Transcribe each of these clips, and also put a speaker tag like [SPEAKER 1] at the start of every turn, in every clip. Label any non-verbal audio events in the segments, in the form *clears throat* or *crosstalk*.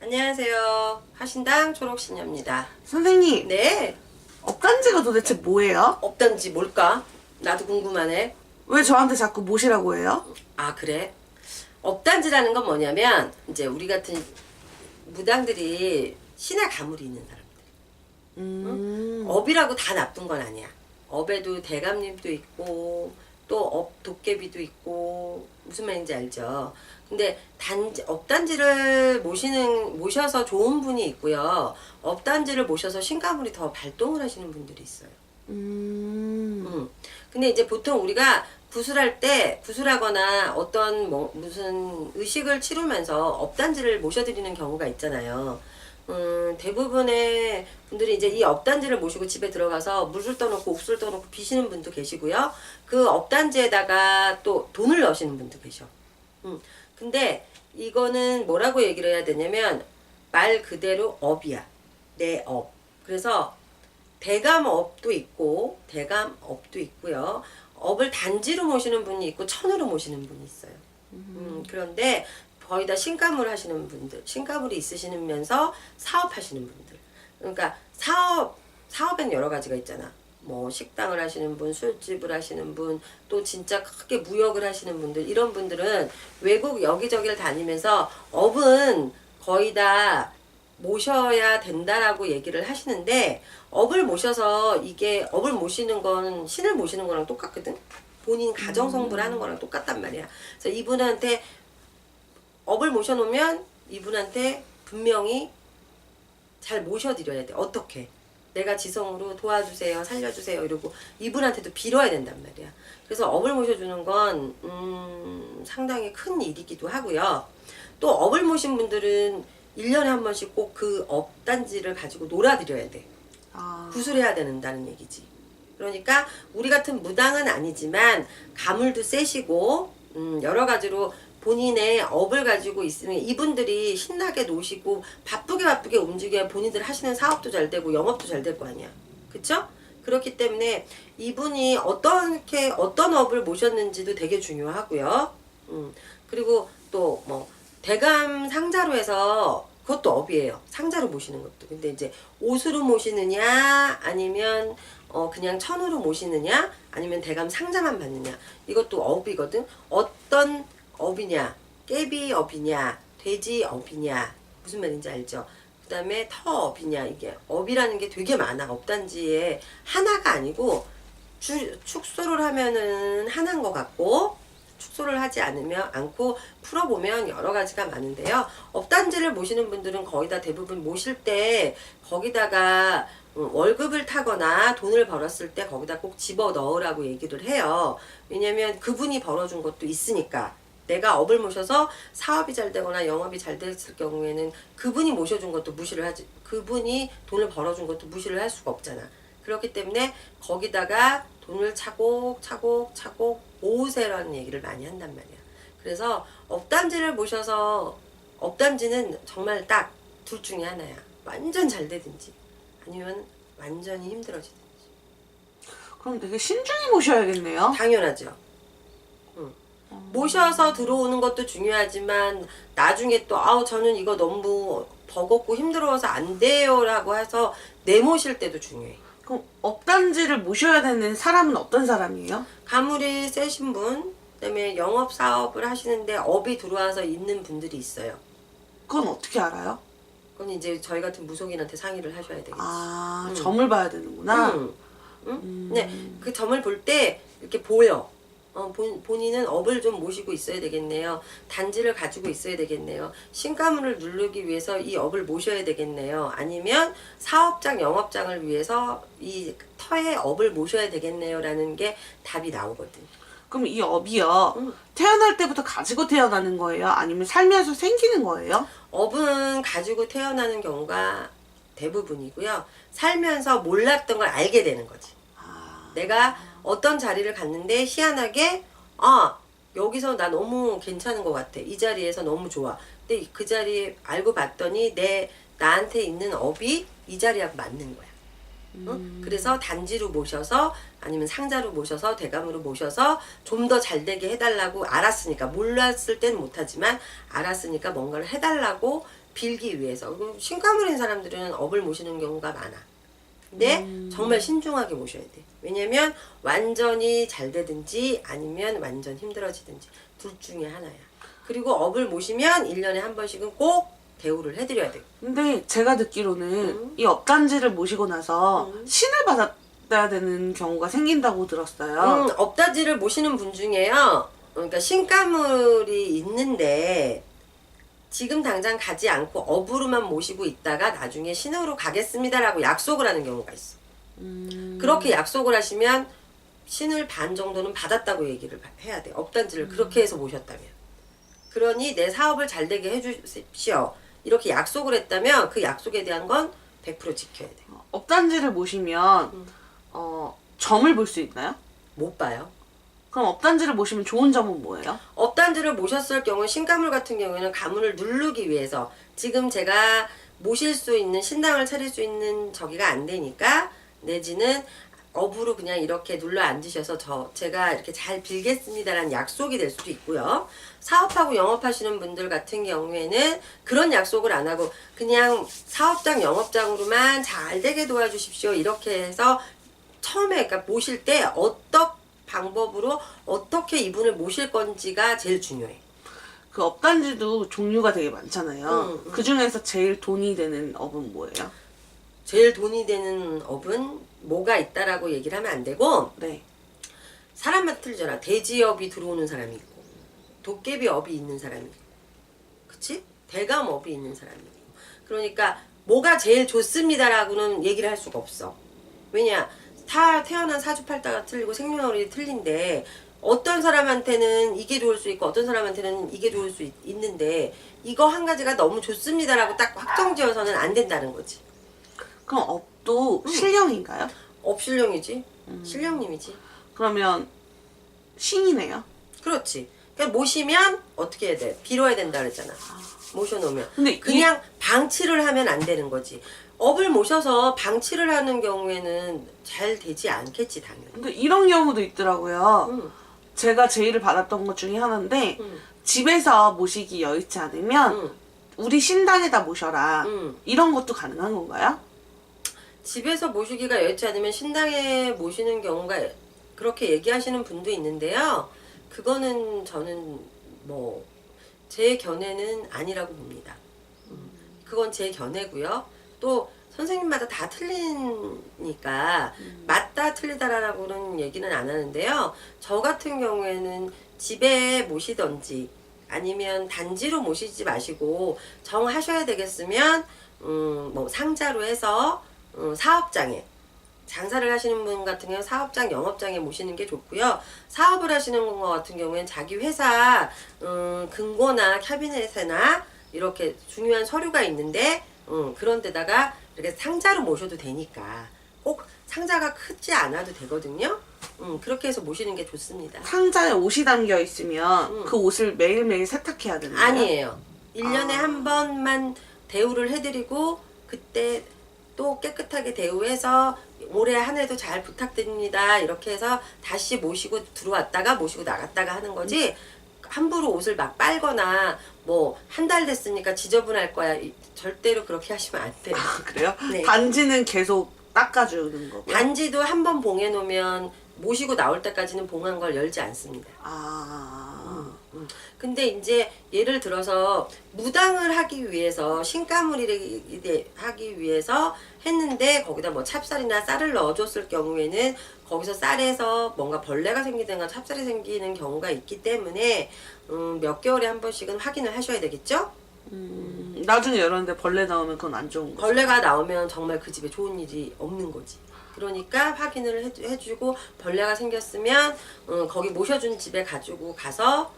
[SPEAKER 1] 안녕하세요. 하신당 초록신녀입니다.
[SPEAKER 2] 선생님,
[SPEAKER 1] 네,
[SPEAKER 2] 업단지가 도대체 뭐예요?
[SPEAKER 1] 없던지 뭘까? 나도 궁금하네.
[SPEAKER 2] 왜 저한테 자꾸 모시라고 해요?
[SPEAKER 1] 아, 그래? 업단지라는 건 뭐냐면, 이제 우리 같은 무당들이 신의 가물이 있는 사람들.
[SPEAKER 2] 음,
[SPEAKER 1] 업이라고 다 나쁜 건 아니야. 업에도 대감님도 있고 또 업 도깨비도 있고 무슨 말인지 알죠. 근데 단지 업단지를 모시는 모셔서 좋은 분이 있고요. 업단지를 모셔서 신가물이 더 발동을 하시는 분들이 있어요.
[SPEAKER 2] 음,
[SPEAKER 1] 음. 근데 이제 보통 우리가 구슬할 때 구슬하거나 어떤 뭐 무슨 의식을 치르면서 업단지를 모셔드리는 경우가 있잖아요. 음, 대부분의 분들이 이제 이 업단지를 모시고 집에 들어가서 물을 떠놓고 옥수를 떠놓고 비시는 분도 계시고요. 그 업단지에다가 또 돈을 넣으시는 분도 계셔. 음, 근데 이거는 뭐라고 얘기를 해야 되냐면 말 그대로 업이야. 내 업. 그래서 대감업도 있고 대감업도 있고요. 업을 단지로 모시는 분이 있고 천으로 모시는 분이 있어요. 음, 그런데 거의 다 신가물 하시는 분들, 신가물이 있으시면서 사업하시는 분들. 그러니까 사업 사업엔 여러 가지가 있잖아. 뭐 식당을 하시는 분, 술집을 하시는 분, 또 진짜 크게 무역을 하시는 분들 이런 분들은 외국 여기저기를 다니면서 업은 거의 다 모셔야 된다라고 얘기를 하시는데 업을 모셔서 이게 업을 모시는 건 신을 모시는 거랑 똑같거든. 본인 가정 성불 하는 거랑 똑같단 말이야. 그래서 이분한테 업을 모셔놓으면 이분한테 분명히 잘 모셔드려야 돼. 어떻게? 내가 지성으로 도와주세요, 살려주세요 이러고 이분한테도 빌어야 된단 말이야. 그래서 업을 모셔주는 건 음, 상당히 큰 일이기도 하고요. 또 업을 모신 분들은 1년에 한 번씩 꼭 그 업단지를 가지고 놀아드려야 돼.
[SPEAKER 2] 아,
[SPEAKER 1] 구술해야 된다는 얘기지. 그러니까 우리 같은 무당은 아니지만 가물도 세시고 음, 여러 가지로 본인의 업을 가지고 있으면 이분들이 신나게 노시고 바쁘게 바쁘게 움직여야 본인들 하시는 사업도 잘 되고 영업도 잘 될 거 아니야. 그쵸? 그렇기 때문에 이분이 어떻게 어떤 업을 모셨는지도 되게 중요하고요. 음, 그리고 또 뭐 대감 상자로 해서 그것도 업이에요. 상자로 모시는 것도. 근데 이제 옷으로 모시느냐 아니면 어 그냥 천으로 모시느냐 아니면 대감 상자만 받느냐 이것도 업이거든. 어떤 업이냐 깨비 업이냐 돼지 업이냐 무슨 말인지 알죠? 그 다음에 터 업이냐 이게 업이라는 게 되게 많아. 업단지에 하나가 아니고 주, 축소를 하면은 하나인 것 같고 축소를 하지 않으면 않고 풀어보면 여러 가지가 많은데요. 업단지를 모시는 분들은 거의 다 대부분 모실 때 거기다가 음, 월급을 타거나 돈을 벌었을 때 거기다 꼭 집어 넣으라고 얘기를 해요. 왜냐면 그분이 벌어준 것도 있으니까. 내가 업을 모셔서 사업이 잘 되거나 영업이 잘 됐을 경우에는 그분이 모셔준 것도 무시를 하지, 그분이 돈을 벌어준 것도 무시를 할 수가 없잖아. 그렇기 때문에 거기다가 돈을 차곡차곡 차곡 모으세라는 얘기를 많이 한단 말이야. 그래서 업단지를 모셔서 업단지는 정말 딱 둘 중에 하나야. 완전 잘 되든지 아니면 완전히 힘들어지든지.
[SPEAKER 2] 그럼 되게 신중히 모셔야겠네요.
[SPEAKER 1] 당연하죠. 응. 모셔서 들어오는 것도 중요하지만 나중에 또 아우 저는 이거 너무 버겁고 힘들어서 안 돼요라고 해서 내모실 때도 중요해.
[SPEAKER 2] 그럼 업단지를 모셔야 되는 사람은 어떤 사람이에요?
[SPEAKER 1] 가물이 세신 분, 그다음에 영업 사업을 하시는데 업이 들어와서 있는 분들이 있어요.
[SPEAKER 2] 그건 어떻게 알아요?
[SPEAKER 1] 그건 이제 저희 같은 무속인한테 상의를 하셔야 되겠지.
[SPEAKER 2] 아,
[SPEAKER 1] 음.
[SPEAKER 2] 점을 봐야 되는구나.
[SPEAKER 1] 응. 응? 네, 그 점을 볼 때 이렇게 보여. 어, 본, 본인은 업을 좀 모시고 있어야 되겠네요. 단지를 가지고 있어야 되겠네요. 신가물을 누르기 위해서 이 업을 모셔야 되겠네요. 아니면 사업장, 영업장을 위해서 이 터의 업을 모셔야 되겠네요. 라는 게 답이 나오거든.
[SPEAKER 2] 그럼 이 업이요.
[SPEAKER 1] 음.
[SPEAKER 2] 태어날 때부터 가지고 태어나는 거예요? 아니면 살면서 생기는 거예요?
[SPEAKER 1] 업은 가지고 태어나는 경우가 대부분이고요. 살면서 몰랐던 걸 알게 되는 거지.
[SPEAKER 2] 아,
[SPEAKER 1] 내가 어떤 자리를 갔는데 희한하게 아 여기서 나 너무 괜찮은 것 같아 이 자리에서 너무 좋아 근데 그 자리에 알고 봤더니 내 나한테 있는 업이 이 자리하고 맞는 거야 응? 그래서 단지로 모셔서 아니면 상자로 모셔서 대감으로 모셔서 좀 더 잘 되게 해달라고 알았으니까 몰랐을 땐 못하지만 알았으니까 뭔가를 해달라고 빌기 위해서. 신가물인 사람들은 업을 모시는 경우가 많아. 근데 정말 신중하게 모셔야 돼. 왜냐면 완전히 잘 되든지 아니면 완전 힘들어지든지 둘 중에 하나야. 그리고 업을 모시면 1년에 한 번씩은 꼭 대우를 해드려야 돼.
[SPEAKER 2] 근데 제가 듣기로는
[SPEAKER 1] 음.
[SPEAKER 2] 이 업단지를 모시고 나서
[SPEAKER 1] 음.
[SPEAKER 2] 신을 받아야 되는 경우가 생긴다고 들었어요.
[SPEAKER 1] 음, 업다지를 모시는 분 중에요. 그러니까 신가물이 있는데 지금 당장 가지 않고 업으로만 모시고 있다가 나중에 신으로 가겠습니다라고 약속을 하는 경우가 있어.
[SPEAKER 2] 음.
[SPEAKER 1] 그렇게 약속을 하시면 신을 반 정도는 받았다고 얘기를 해야 돼. 업단지를 그렇게 해서 모셨다면. 그러니 내 사업을 잘 되게 해주십시오. 이렇게 약속을 했다면 그 약속에 대한 건 100% 지켜야 돼.
[SPEAKER 2] 업단지를 모시면
[SPEAKER 1] 음.
[SPEAKER 2] 어, 점을 볼 수 있나요?
[SPEAKER 1] 못 봐요.
[SPEAKER 2] 그럼 업단지를 모시면 좋은 점은 뭐예요?
[SPEAKER 1] 업단지를 모셨을 경우 신가물 같은 경우에는 가문을 누르기 위해서 지금 제가 모실 수 있는 신당을 차릴 수 있는 저기가 안 되니까 내지는 업으로 그냥 이렇게 눌러 앉으셔서 저 제가 이렇게 잘 빌겠습니다라는 약속이 될 수도 있고요. 사업하고 영업하시는 분들 같은 경우에는 그런 약속을 안 하고 그냥 사업장 영업장으로만 잘 되게 도와주십시오 이렇게 해서 처음에 그러니까 모실 때 어떤 방법으로 어떻게 이분을 모실 건지가 제일 중요해.
[SPEAKER 2] 그 업단지도 종류가 되게 많잖아요.
[SPEAKER 1] 음, 음.
[SPEAKER 2] 그 중에서 제일 돈이 되는 업은 뭐예요?
[SPEAKER 1] 제일 돈이 되는 업은 뭐가 있다라고 얘기를 하면 안 되고
[SPEAKER 2] 네.
[SPEAKER 1] 사람마다 틀리잖아. 돼지업이 들어오는 사람이 있고 도깨비 업이 있는 사람이 있고 그치? 대감 업이 있는 사람이 있고 그러니까 뭐가 제일 좋습니다라고는 얘기를 할 수가 없어. 왜냐? 다 태어난 사주팔자가 틀리고 생년월일이 틀린데 어떤 사람한테는 이게 좋을 수 있고 어떤 사람한테는 이게 좋을 수 있, 있는데 이거 한 가지가 너무 좋습니다라고 딱 확정지어서는 안 된다는 거지.
[SPEAKER 2] 그럼 업도
[SPEAKER 1] 음.
[SPEAKER 2] 실령인가요?
[SPEAKER 1] 업신령이지. 신령님이지.
[SPEAKER 2] 그러면 신이네요.
[SPEAKER 1] 그렇지. 그러니까 모시면 어떻게 해야 돼? 빌어야 된다 그랬잖아. 모셔놓으면.
[SPEAKER 2] 근데 이-
[SPEAKER 1] 그냥 방치를 하면 안 되는 거지. 업을 모셔서 방치를 하는 경우에는 잘 되지 않겠지 당연히.
[SPEAKER 2] 근데 이런 경우도 있더라고요.
[SPEAKER 1] 응,
[SPEAKER 2] 제가 제의를 받았던 것 중에 하나인데
[SPEAKER 1] 응,
[SPEAKER 2] 집에서 모시기 여의치 않으면
[SPEAKER 1] 응,
[SPEAKER 2] 우리 신당에다 모셔라.
[SPEAKER 1] 응.
[SPEAKER 2] 이런 것도 가능한 건가요?
[SPEAKER 1] 집에서 모시기가 여의치 않으면 신당에 모시는 경우가 그렇게 얘기하시는 분도 있는데요. 그거는 저는 뭐 제 견해는 아니라고 봅니다. 음, 그건 제 견해고요. 또 선생님마다 다 틀리니까 맞다 틀리다라고는 얘기는 안 하는데요. 저 같은 경우에는 집에 모시던지 아니면 단지로 모시지 마시고 정하셔야 되겠으면 음, 뭐 상자로 해서 음, 사업장에 장사를 하시는 분 같은 경우는 사업장, 영업장에 모시는 게 좋고요. 사업을 하시는 것 같은 경우에는 자기 회사 음, 금고나 캐비넷에나 이렇게 중요한 서류가 있는데 음, 그런 데다가 이렇게 상자로 모셔도 되니까 꼭 상자가 크지 않아도 되거든요. 음, 그렇게 해서 모시는 게 좋습니다.
[SPEAKER 2] 상자에 옷이 담겨 있으면
[SPEAKER 1] 음.
[SPEAKER 2] 그 옷을 매일매일 세탁해야 되나요?
[SPEAKER 1] 아니에요. 1년에
[SPEAKER 2] 아.
[SPEAKER 1] 한 번만 대우를 해드리고 그때 또 깨끗하게 대우해서 올해 한 해도 잘 부탁드립니다. 이렇게 해서 다시 모시고 들어왔다가 모시고 나갔다가 하는 거지 함부로 옷을 막 빨거나 뭐 한 달 됐으니까 지저분할 거야. 이- 절대로 그렇게 하시면 안 돼요.
[SPEAKER 2] 아, 그래요?
[SPEAKER 1] 네.
[SPEAKER 2] 단지는 계속 닦아주는 거고요.
[SPEAKER 1] 단지도 한 번 봉해 놓으면 모시고 나올 때까지는 봉한 걸 열지 않습니다.
[SPEAKER 2] 아,
[SPEAKER 1] 음. 근데 이제 예를 들어서 무당을 하기 위해서 신가물이 하기 위해서 했는데 거기다 뭐 찹쌀이나 쌀을 넣어줬을 경우에는 거기서 쌀에서 뭔가 벌레가 생기든가 찹쌀이 생기는 경우가 있기 때문에 음, 몇 개월에 한 번씩은 확인을 하셔야 되겠죠?
[SPEAKER 2] 음, 나중에 열었는데 벌레 나오면 그건 안 좋은 거.
[SPEAKER 1] 벌레가 나오면 정말 그 집에 좋은 일이 없는 거지. 그러니까 확인을 해주, 해주고 벌레가 생겼으면 음, 거기 모셔준 집에 가지고 가서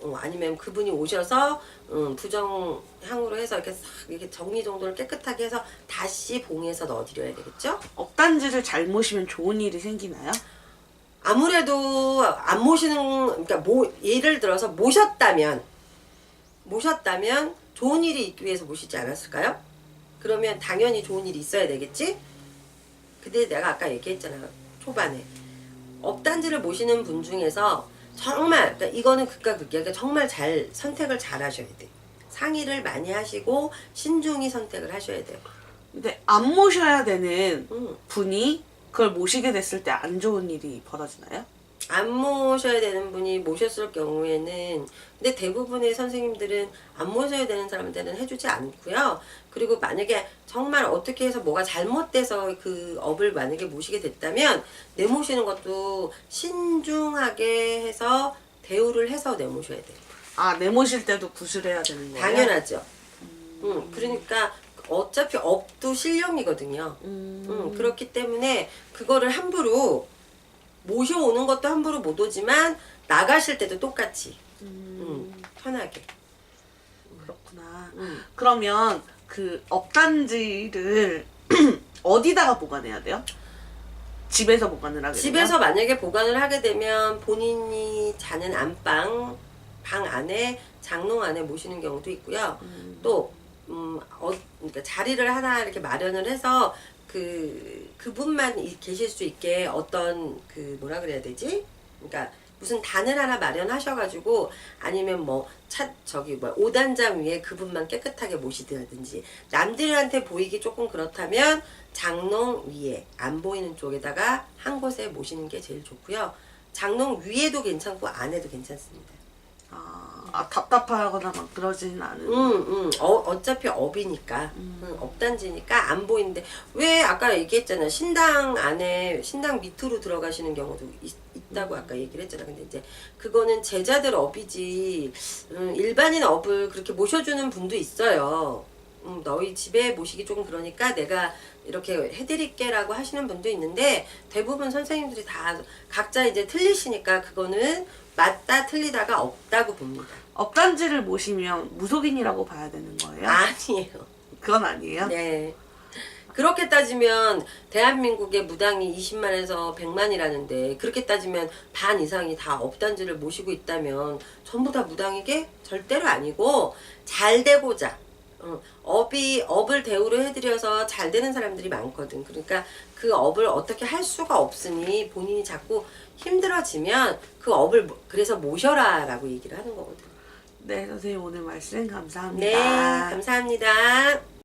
[SPEAKER 1] 어, 아니면 그분이 오셔서 음, 부정향으로 해서 이렇게 싹 이렇게 정리 정도를 깨끗하게 해서 다시 봉해서 넣어드려야 되겠죠?
[SPEAKER 2] 업단지를 잘 모시면 좋은 일이 생기나요?
[SPEAKER 1] 아무래도 안 모시는 그러니까 모, 예를 들어서 모셨다면 모셨다면 좋은 일이 있기 위해서 모시지 않았을까요? 그러면 당연히 좋은 일이 있어야 되겠지? 근데 내가 아까 얘기했잖아 초반에 업단지를 모시는 분 중에서 정말 그러니까 이거는 극과 극이야 그러니까 정말 잘 선택을 잘 하셔야 돼 상의를 많이 하시고 신중히 선택을 하셔야 돼요.
[SPEAKER 2] 근데 안 모셔야 되는
[SPEAKER 1] 음.
[SPEAKER 2] 분이 그걸 모시게 됐을 때 안 좋은 일이 벌어지나요?
[SPEAKER 1] 안 모셔야 되는 분이 모셨을 경우에는 근데 대부분의 선생님들은 안 모셔야 되는 사람한테는 해주지 않고요. 그리고 만약에 정말 어떻게 해서 뭐가 잘못돼서 그 업을 만약에 모시게 됐다면 내모시는 것도 신중하게 해서 대우를 해서 내모셔야 돼요.
[SPEAKER 2] 아 내모실 때도 구술해야 되는 거예요?
[SPEAKER 1] 당연하죠. 음, 그러니까 어차피 업도 실력이거든요.
[SPEAKER 2] 음,
[SPEAKER 1] 음, 그렇기 때문에 그거를 함부로 모셔오는 것도 함부로 못 오지만 나가실 때도 똑같이
[SPEAKER 2] 음,
[SPEAKER 1] 음, 편하게.
[SPEAKER 2] 그렇구나.
[SPEAKER 1] 음.
[SPEAKER 2] 그러면 그 업단지를 *clears throat* 어디다가 보관해야 돼요? 집에서 보관을 하게
[SPEAKER 1] 집에서 만약에 보관을 하게 되면 본인이 자는 안방 방 안에 장롱 안에 모시는 경우도 있고요.
[SPEAKER 2] 음.
[SPEAKER 1] 또 음, 어, 그러니까 자리를 하나 이렇게 마련을 해서 그 그분만 이- 계실 수 있게 어떤 그 뭐라 그래야 되지? 그러니까 무슨 단을 하나 마련하셔가지고 아니면 뭐 차 저기 뭐 오단장 위에 그분만 깨끗하게 모시든지 남들한테 보이기 조금 그렇다면 장롱 위에 안 보이는 쪽에다가 한 곳에 모시는 게 제일 좋고요. 장롱 위에도 괜찮고 안에도 괜찮습니다.
[SPEAKER 2] 아, 아, 답답하거나 막 그러지는 않은.
[SPEAKER 1] 음, 음. 어, 어차피 업이니까. 음, 업단지니까 안 보이는데. 왜 아까 얘기했잖아. 신당 안에 신당 밑으로 들어가시는 경우도 있, 다고 아까 얘기를 했잖아. 근데 이제 그거는 제자들 업이지. 음, 일반인 업을 그렇게 모셔주는 분도 있어요 음, 너희 집에 모시기 조금 그러니까 내가 이렇게 해드릴게라고 하시는 분도 있는데 대부분 선생님들이 다 각자 이제 틀리시니까 그거는 맞다 틀리다가 없다고 봅니다
[SPEAKER 2] 업단지를 모시면 무속인이라고 봐야 되는 거예요?
[SPEAKER 1] 아니에요
[SPEAKER 2] 그건 아니에요?
[SPEAKER 1] 네. 그렇게 따지면 대한민국의 무당이 20만에서 100만이라는데 그렇게 따지면 반 이상이 다 업단지를 모시고 있다면 전부 다 무당이게 절대로 아니고 잘 되고자 어, 업이 업을 대우를 해드려서 잘 되는 사람들이 많거든. 그러니까 그 업을 어떻게 할 수가 없으니 본인이 자꾸 힘들어지면 그 업을 모- 그래서 모셔라라고 얘기를 하는 거거든.
[SPEAKER 2] 네, 선생님 오늘 말씀 감사합니다.
[SPEAKER 1] 네, 감사합니다.